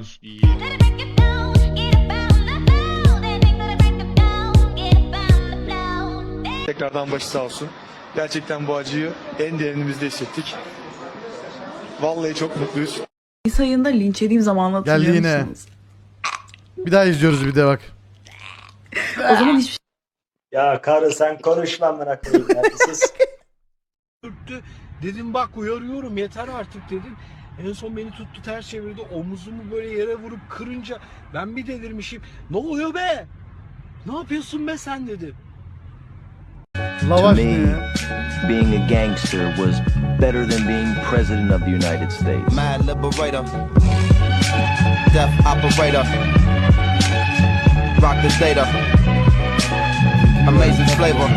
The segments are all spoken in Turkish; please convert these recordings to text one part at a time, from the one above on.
Sus iyi. Tekrardan başı sağ olsun. Gerçekten bu acıyı en derinimizde hissettik. Vallahi çok mutluyuz. Mayıs ayında linç yediğim zaman hatırlıyor Geldi yine. musunuz? Bir daha izliyoruz bir de bak. O zaman hiçbir Ya karı sen konuşma amına koyayım ya. Sus. Dedim bak uyarıyorum yeter artık dedim. En son beni tuttu ters çevirdi. Omuzumu böyle yere vurup kırınca ben bir delirmişim. Ne oluyor be? Ne yapıyorsun be sen dedim. Lavaş To ne me, ya? being a gangster was better than being president of the United States. Mad liberator, death operator, rock the data, amazing flavor.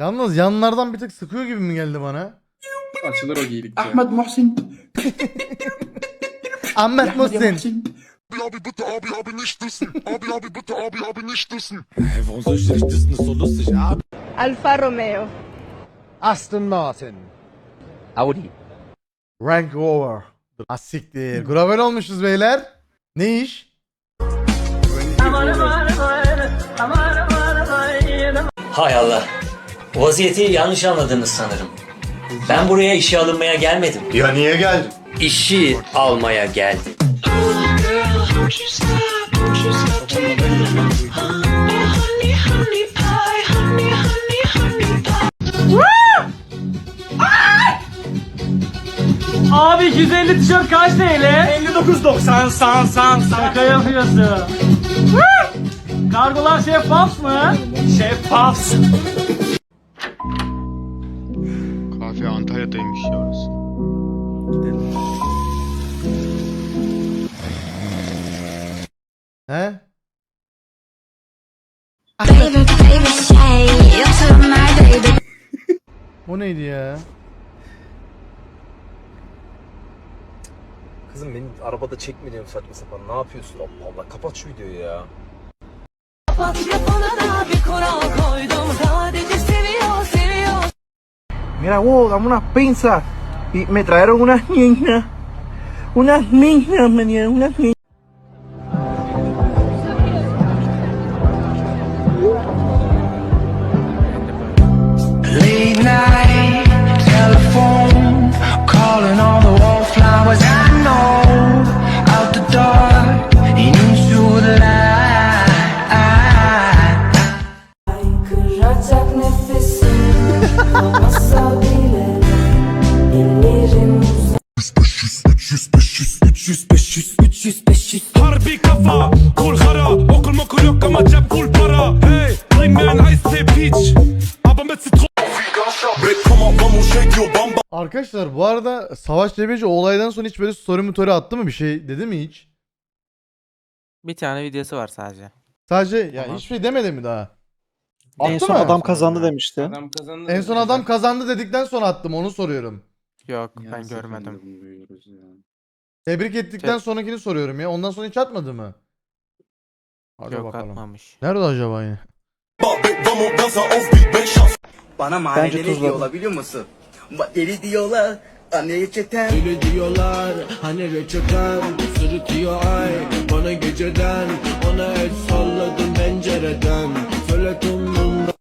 Yalnız yanlardan bir tık sıkıyor gibi mi geldi bana? Açılır o giydikçe. Ahmet Muhsin. Ahmet Muhsin. Alfa Romeo. Aston Martin. Audi. Rank over. Asiktir. Gravel olmuşuz beyler. Ne iş? Hay Allah. Vaziyeti yanlış anladınız sanırım. Ben buraya işe alınmaya gelmedim. Ya niye geldin? İşi almaya geldim. Abi 250 tişört kaç TL? 59.90 san san Şaka yapıyorsun. Kargolar şeffaf mı? Şeffaf. Kafe Antalya'daymış ya orası. He? O neydi ya? Kızım beni arabada çekme diyorum saçma sapan. Ne yapıyorsun? Allah Allah kapat şu videoyu ya. Mira, wow, dame unas pinzas. Y me trajeron unas niñas. Unas niñas, me dieron unas niñas. Arada Savaş Cebeci o olaydan sonra hiç böyle story motoru attı mı bir şey dedi mi hiç? Bir tane videosu var sadece. Sadece ya Tamam. hiçbir şey demedi mi daha? En Attı son mı? adam kazandı demişti. Adam kazandı. En son adam kazandı dedikten sonra attım onu soruyorum. Yok ben görmedim. Tebrik ettikten Te- sonrakini soruyorum ya. Ondan sonra hiç atmadı mı? Hadi Yok bakalım. atmamış. Nerede acaba yine? Bana mahalleleri diyorlar biliyor musun? Deli diyorlar. Anneye çeten. Öyle diyorlar hani reçeten Sırıtıyor ay bana geceden Ona el salladım pencereden Söyle tumrumda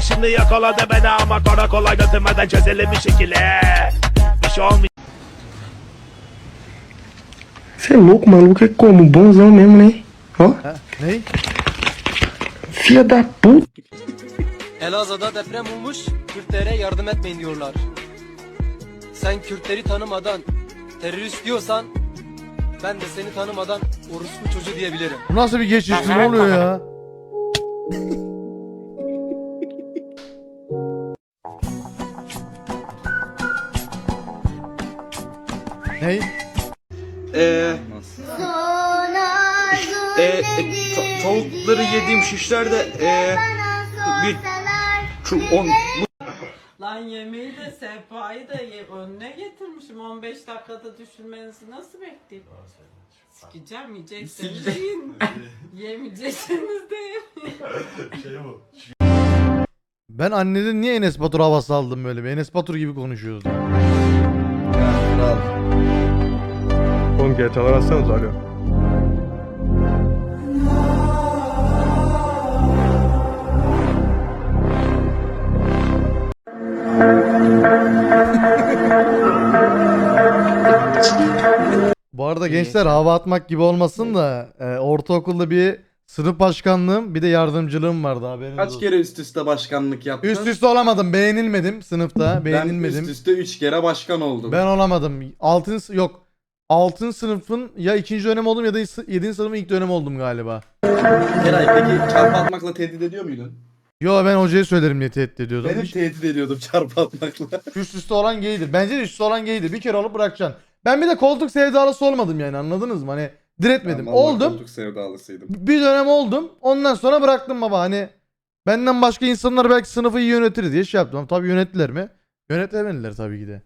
Şimdi yakaladı beni ama karakola götürmeden çözelim bir şekilde Bir şey olmayacak Você é louco, maluco, é como? Bonzão mesmo, né? Ó, Ha? Ney? filha da puta. Elazığ'da deprem olmuş. Kürtlere yardım etmeyin diyorlar. Sen Kürtleri tanımadan terörist diyorsan ben de seni tanımadan orospu çocuğu diyebilirim. Bu nasıl bir geçiş ne oluyor ya? Ney? Eee e, e, ta- tavukları yediğim şişlerde e, bir şu on yemeği de sehpayı da ye- önüne getirmişim. 15 dakikada düşürmenizi nasıl bekleyeyim? Sikeceğim yiyecekseniz yiyin. Yemeyecekseniz de yemeyin. Ben anneden niye Enes Batur havası aldım böyle? Bir Enes Batur gibi konuşuyordu. Oğlum GTA'lar atsanız alo. Bu arada gençler hava atmak gibi olmasın da e, ortaokulda bir sınıf başkanlığım bir de yardımcılığım vardı haberiniz Kaç olsun. kere üst üste başkanlık yaptın? Üst üste olamadım. Beğenilmedim sınıfta. Ben Beğenilmedim. üst üste 3 kere başkan oldum. Ben olamadım. Altın yok. Altın sınıfın ya ikinci dönem oldum ya da yedinci sınıfın ilk dönem oldum galiba. Eray peki çarpı atmakla tehdit ediyor muydun? Yo ben hocaya söylerim diye tehdit ediyordum. Benim tehdit ediyordum çarpı atmakla. Üst üste olan gaydir. Bence de üst üste olan gaydir. Bir kere olup bırakacaksın. Ben bir de koltuk sevdalısı olmadım yani anladınız mı? Hani diretmedim. Ben vallahi oldum. Koltuk sevdalısıydım. Bir dönem oldum. Ondan sonra bıraktım baba. Hani benden başka insanlar belki sınıfı iyi yönetir diye şey yaptım. Ama Tabii yönettiler mi? Yönetemediler tabii ki de.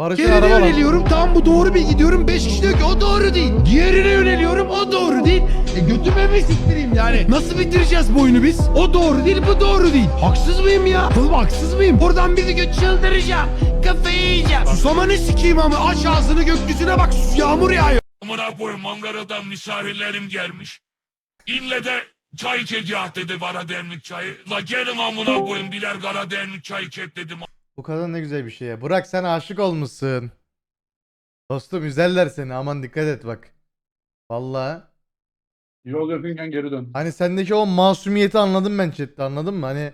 Barış'ın Diğerine araba lan. yöneliyorum tam bu doğru bilgi diyorum 5 kişi diyor ki o doğru değil. Diğerine yöneliyorum o doğru değil. E götüme mi siktireyim yani? Nasıl bitireceğiz bu oyunu biz? O doğru değil bu doğru değil. Haksız mıyım ya? Oğlum haksız mıyım? Oradan bizi göt çıldıracağım. Kafayı yiyeceğim. Susamanı sikeyim ama aç ağzını gökyüzüne bak yağmur yağıyor. Amına koyayım Ankara'dan misafirlerim gelmiş. İlle de çay içeceğiz dedi bana demlik çayı. La gelin amına koyayım birer kara demlik çay içecek dedim. Bu kadın ne güzel bir şey ya. Burak sen aşık olmuşsun. Dostum üzerler seni aman dikkat et bak. Vallahi. Yol yakınken geri dön. Hani sendeki o masumiyeti anladım ben chatte anladın mı? Hani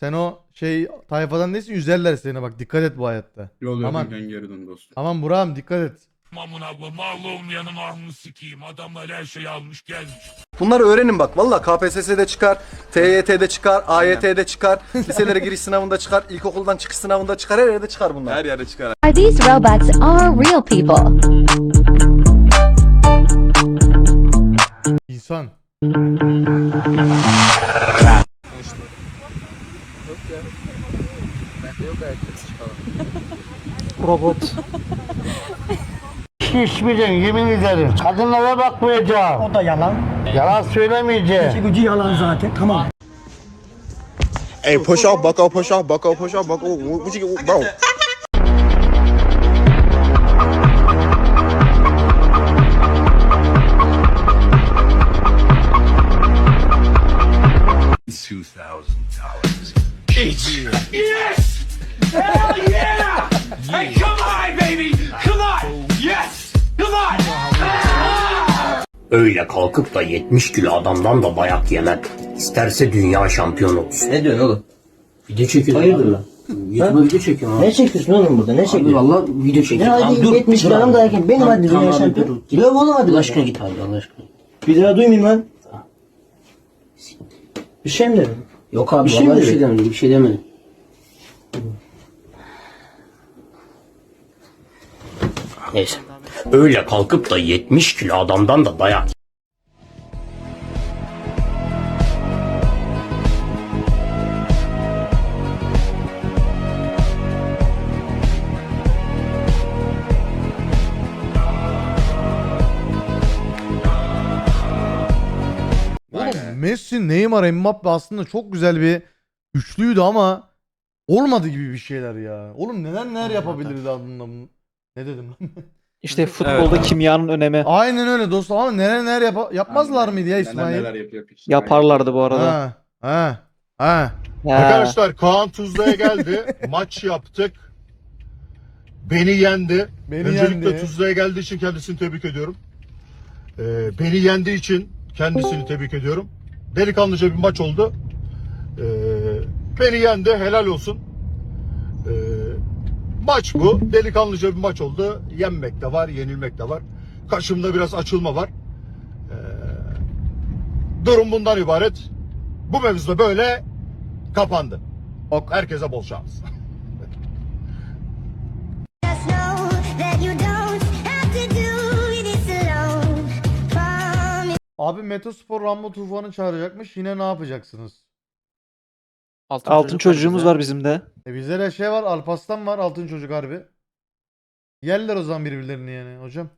sen o şey tayfadan değilsin üzerler seni bak dikkat et bu hayatta. Yol Aman. yakınken geri dön dostum. Aman Burak'ım dikkat et. Amına koyayım mal olmayanın ahını sikeyim. Adamlar her şeyi almış gelmiş. Bunları öğrenin bak. Valla KPSS'de çıkar, TYT'de çıkar, AYT'de çıkar, liselere giriş sınavında çıkar, ilkokuldan çıkış sınavında çıkar, her yerde çıkar bunlar. Her yerde çıkar. Are these robots are real people? İnsan. Robot. Şişmeyeceksin yemin ederim. Kadınlara bakmayacağım. O da yalan. Yalan söylemeyeceğim. İşi gücü yalan zaten tamam. Hey push off bucko push off bucko push off bucko. What you bro? Öyle kalkıp da 70 kilo adamdan da dayak yemem. İsterse dünya şampiyonu olsun. Ne diyorsun oğlum? Video çekiyorum. Hayırdır lan? YouTube'a video çekiyorum abi. Ne çekiyorsun oğlum burada? Ne çekiyorsun? Valla video Ne çekiyorum. hadi 70 gram da yakın. Benim hadi dünya şampiyonu. Yok oğlum hadi. Allah aşkına git abi Allah aşkına. Bir daha duymayayım lan. Bir şey mi dedin? Yok abi Bir şey vallahi bir şey demedim bir şey demedim. Neyse. Öyle kalkıp da 70 kilo adamdan da dayak Neymar, Mbappe aslında çok güzel bir üçlüydü ama olmadı gibi bir şeyler ya. Oğlum neden neler yapabilirdi adında bunu? Ne dedim lan? İşte futbolda kimyanın önemi. Aynen öyle dostum ama neler neler yapa- yapmazlar mıydı ya Neler İsmail? neler yapıyor piç. Yaparlardı bu arada. Ha, ha, ha. Arkadaşlar Kaan Tuzla'ya geldi. Maç yaptık. Beni yendi. Beni Öncelikle yendi. Tuzla'ya geldiği için kendisini tebrik ediyorum. Ee, beni yendiği için kendisini tebrik ediyorum. Delikanlıca bir maç oldu. Ee, beni yendi. Helal olsun. Ee, maç bu. Delikanlıca bir maç oldu. Yenmek de var, yenilmek de var. Kaşımda biraz açılma var. Ee, durum bundan ibaret. Bu mevzuda böyle kapandı. Herkese bol şans. Abi Metospor Rambo Tufan'ı çağıracakmış. Yine ne yapacaksınız? Altın, çocuğumuz var bizim de. E bizde de şey var. Alpaslan var. Altın çocuk harbi. Yerler o zaman birbirlerini yani hocam.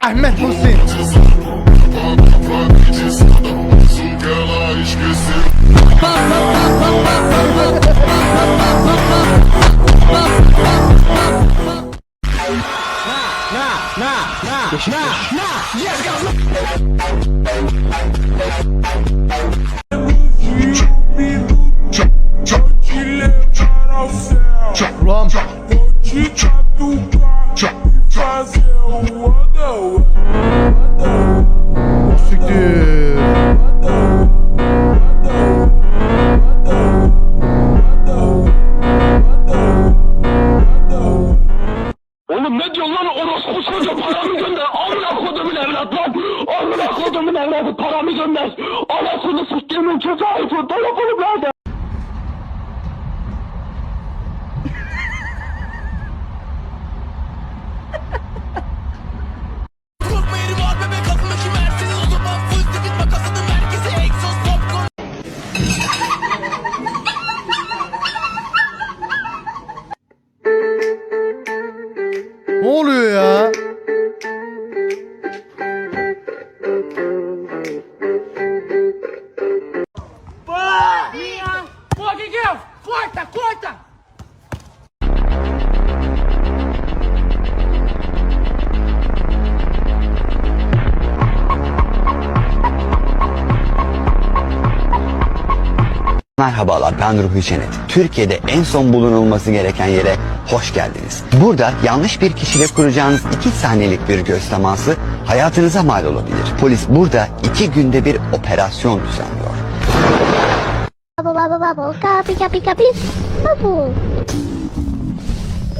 Ahmet na, na, na, na, na, yes, go! Rom, vou te tatuar e fazer o underwear. Ne oluyor ya? Corta, corta! Merhabalar ben Ruhi Çenet. Türkiye'de en son bulunulması gereken yere hoş geldiniz. Burada yanlış bir kişiyle kuracağınız iki saniyelik bir göz teması hayatınıza mal olabilir. Polis burada iki günde bir operasyon düzenliyor.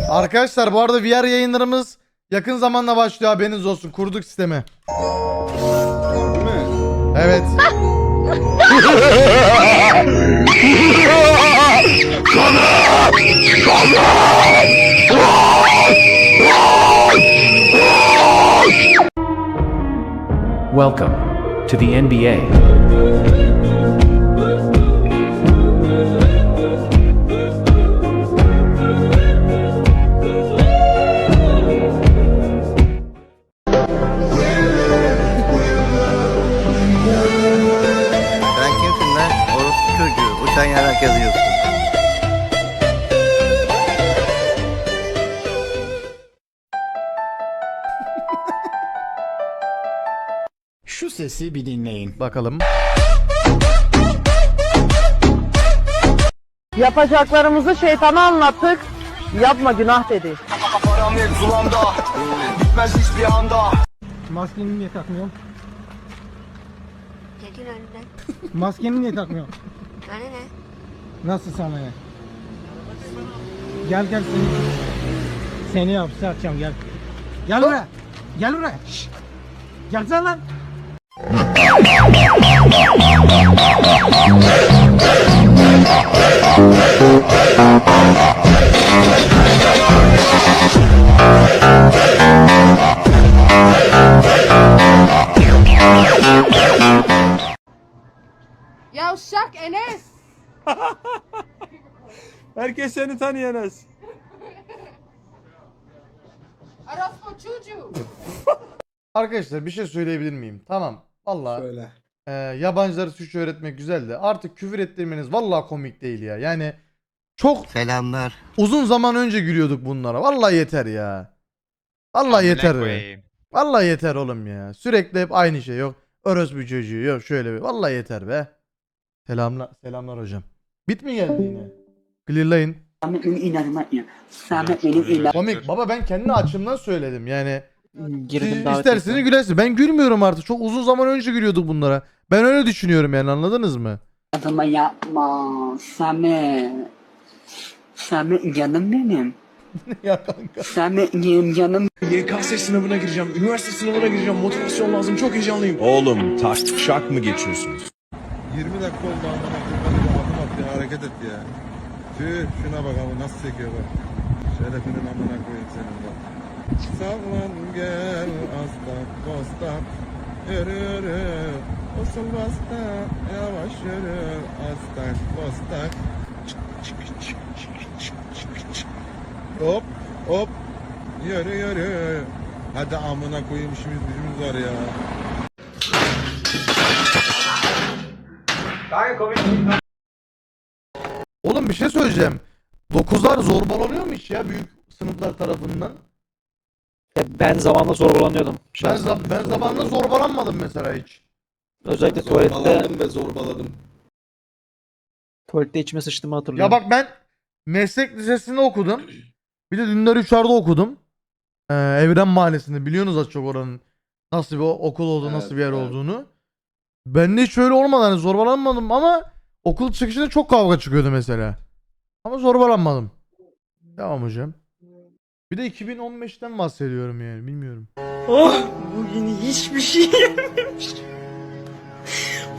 Arkadaşlar bu arada VR yayınlarımız yakın zamanda başlıyor haberiniz olsun. Kurduk sistemi. Evet. Welcome to the NBA. Sesi bir dinleyin. Bakalım. Yapacaklarımızı şeytana anlattık. Yapma günah dedi. Param hep zulanda, bitmez hiçbir anda. Maskeni niye takmıyorsun? Çekil önünden. Maskeni niye takmıyorsun? Sana ne? Nasıl sana ne? Gel gel seni. Seni hapse atacağım gel. Gel buraya. Gel buraya. Şşş. Gelsene lan. Yavşak Enes. Herkes seni tanıyor Enes. Orospu çocuğu. Arkadaşlar bir şey söyleyebilir miyim? Tamam. Valla Söyle. e, yabancıları Türkçe öğretmek güzel de artık küfür ettirmeniz valla komik değil ya. Yani çok Selamlar. uzun zaman önce gülüyorduk bunlara. Vallahi yeter ya. Vallahi yeter. ya. Vallahi yeter oğlum ya. Sürekli hep aynı şey yok. Orospu çocuğu yok şöyle bir. Vallahi yeter be. Selamlar, selamlar hocam. Bit mi geldi yine? Clearlayın. Komik. Baba ben kendi açımdan söyledim yani. Siz isterseniz gülersiniz. Ben gülmüyorum artık. Çok uzun zaman önce gülüyorduk bunlara. Ben öyle düşünüyorum yani anladınız mı? Adama yapma. Samet. Samet canım benim. ya kanka. Samet benim canım. YKS sınavına gireceğim. Üniversite sınavına gireceğim. Motivasyon lazım. Çok heyecanlıyım. Oğlum tak şak mı geçiyorsunuz? 20 dakika oldu amına koyayım. Hadi ya hareket et ya. Tüh şuna bak ama nasıl çekiyor bak. Şerefinin amına koyayım senin bak. Sağlam gel aslan dostan Yürü yürü. Usul basta Yavaş yürü aslan dostan Hop hop. Yürü yürü. Hadi amına koyayım işimiz gücümüz var ya. Oğlum bir şey söyleyeceğim. 9'lar zorbalanıyor mu hiç ya büyük sınıflar tarafından? Ben zamanla zorbalanıyordum. Ben, za- ben zamanında zorbalanmadım mesela hiç. Özellikle tuvalette Zorbaladım ve zorbaladım. tuvalette içime sıçtığımı hatırlıyorum. Ya bak ben meslek lisesinde okudum. Bir de Dündar Üçer'de okudum. Ee, Evren Mahallesi'nde biliyorsunuz az çok oranın nasıl bir okul olduğunu, nasıl bir yer Evet, evet. olduğunu. Ben de hiç öyle olmadı hani zorbalanmadım ama okul çıkışında çok kavga çıkıyordu mesela. Ama zorbalanmadım. Devam hocam. Bir de 2015'ten bahsediyorum yani bilmiyorum. Oh bugün hiçbir şey yememiş.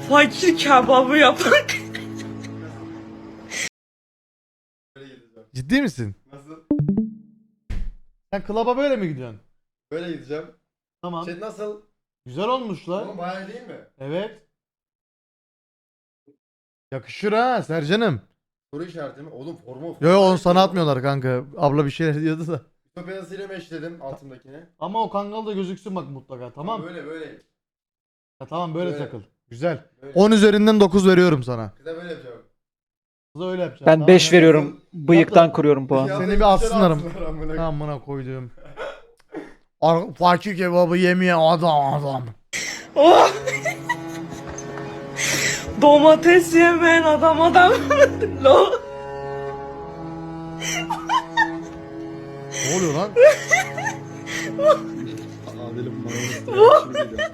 Fakir kebabı yapak. Ciddi misin? Nasıl? Sen klaba böyle mi gidiyorsun? Böyle gideceğim. Tamam. Chat nasıl? Güzel olmuş lan. Oğlum bayağı değil mi? Evet. Yakışır ha Sercan'ım. Soru işareti mi? Oğlum forma Yo yo onu sana atmıyorlar kanka. Abla bir şeyler diyordu da. Ütopyasıyla meşledim altındakini. Ama o kangal da gözüksün bak mutlaka tamam. Böyle böyle. Ya tamam böyle, Böyle. takıl. Güzel. Böyle. 10 üzerinden 9 veriyorum sana. De böyle yapacağım. Kıza öyle yapacağım. ben tamam 5 mı? veriyorum. Bıyıktan kuruyorum puan. Ya Seni bir atsınlarım. atsınlar amına. Amına koyduğum. Ar- Fakir kebabı yemeyen adam adam. Oh. Domates yemeyen adam adam. Lo. Ne oluyor lan? Adil'in mayonez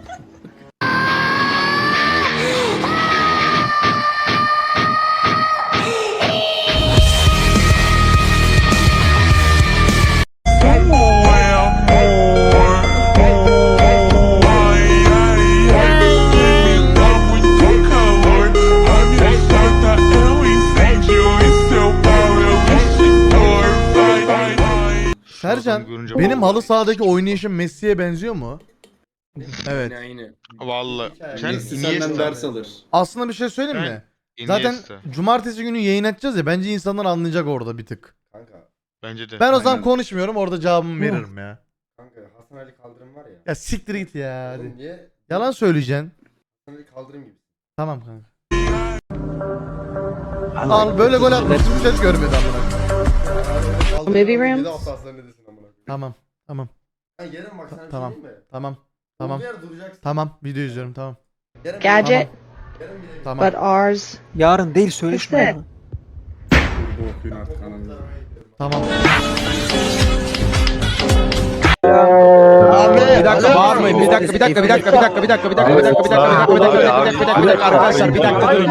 Sercan görünce benim halı sahadaki oynayışım Messi'ye benziyor mu? Evet. Aynı. Vallahi sen Messi senden Iniesta. ders alır. Aslında bir şey söyleyeyim Ben- mi? Zaten Iniesta. cumartesi günü yayın açacağız ya bence insanlar anlayacak orada bir tık. Kanka. Bence de. Ben o zaman Aynen. konuşmuyorum orada cevabımı veririm ya. Kanka Hasan Ali Kaldırım var ya. Ya siktir git ya Oğlum hadi. niye? Yalan söyleyeceksin. Hasan Ali Kaldırım gibi. Tamam kanka. Al böyle gol atmış bir şey görmedi amına. Maybe Rams? Tamım. Tamam. Ha yarın bak sana bir Tamam. şey diyeyim mi? Tamam. Tamam. Duracaksın. Tamam. Video izliyorum tamam. Yarın Gadget. Yarın Tamam. ours. Yarın değil okuyun artık ananızı. Tamam. Bir dakika bağırmayın. Bir dakika, bir dakika, bir dakika, bir dakika, bir dakika, bir dakika, bir dakika, bir dakika, bir dakika, bir dakika, bir dakika, bir dakika, bir dakika, arkadaşlar bir dakika durun.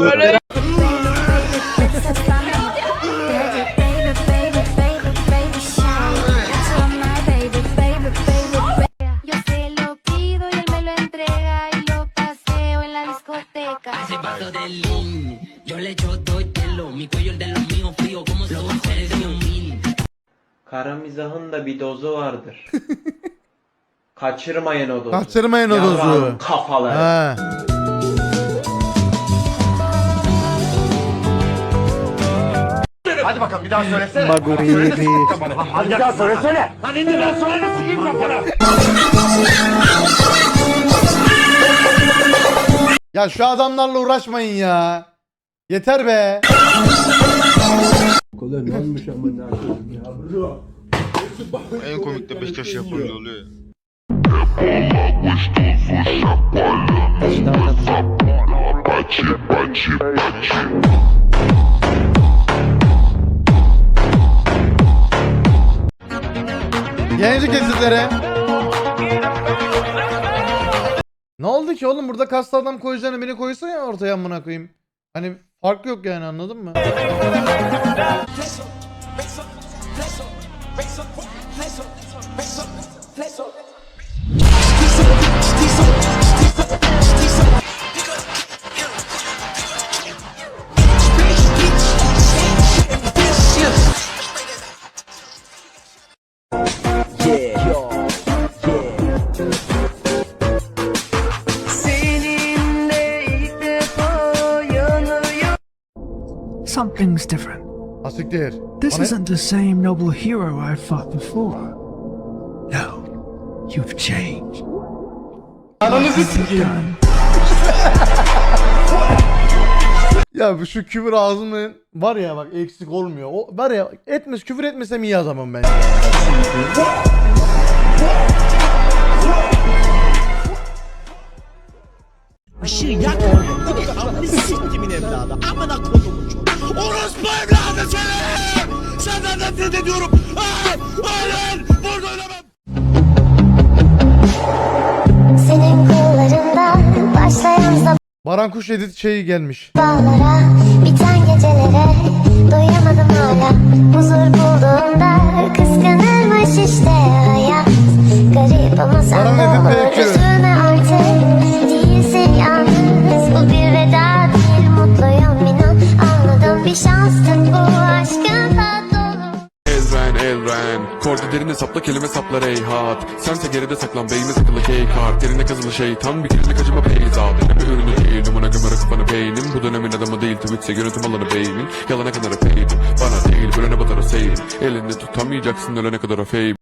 Beyler Kara mizahın da bir dozu vardır. Kaçırmayın o dozu. Kaçırmayın o dozu. Yavrağın kafaları. He. Hadi bakalım bir daha söylesene. Maguriri. Hadi bir daha söylesene. Lan indi ben söyle sikeyim kafana. Ya şu adamlarla uğraşmayın ya. Yeter be. En komik de Beşiktaş yapınca oluyor ya. Genci kezitlere. Ne oldu ki oğlum burada kaslı adam koyacağını beni koysa ya ortaya amına koyayım. Hani fark yok yani anladın mı? Something's different. Asiktir. This Bana- isn't the same noble hero I fought before. No, you've changed. Ananızı sikeyim. Ya bu şu küfür ağzımın var ya bak eksik olmuyor. O var ya etmez küfür etmesem iyi adamım ben. Işığı yakma. Amını siktimin evladı. Amına kodumun çocuğu. Orospu evladı seni! Senden nefret ediyorum. Hayır! Hayır! Burada ölemem. Senin kollarında başlayan Baran Kuş edit şeyi gelmiş. sabahlara, biten gecelere doyamadım hala. Huzur bulduğumda elren Kordi derine sapla kelime saplar ey hat Sense geride saklan beyime sakılı key kart Derine kazılı şeytan bir kirli acıma peyzat Deneme ürünü değil numuna gömere kafanı beynim Bu dönemin adamı değil Twitch'e yönetim alanı beynin Yalana kadar öpeydim Bana değil bölene batar o seyrim Elinde tutamayacaksın ölene kadar o fame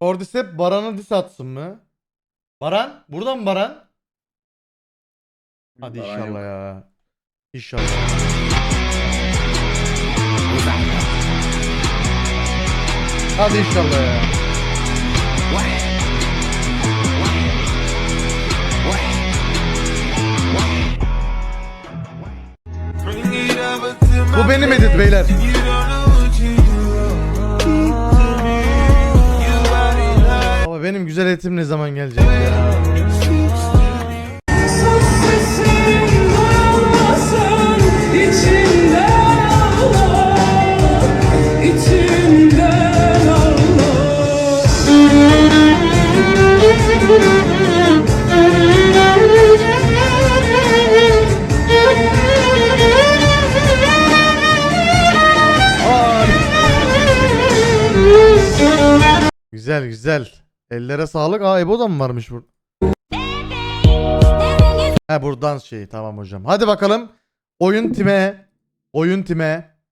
Ordisep Baran'a dis atsın mı? Baran? Buradan mı Baran? Hadi Baran inşallah yok. ya. İnşallah. Hadi inşallah ya. Bu benim edit beyler. Ama benim güzel etim ne zaman gelecek ya? Güzel güzel. Ellere sağlık. Aa Ebo da mı varmış bu? He buradan şey tamam hocam. Hadi bakalım. Oyun time. Oyun time.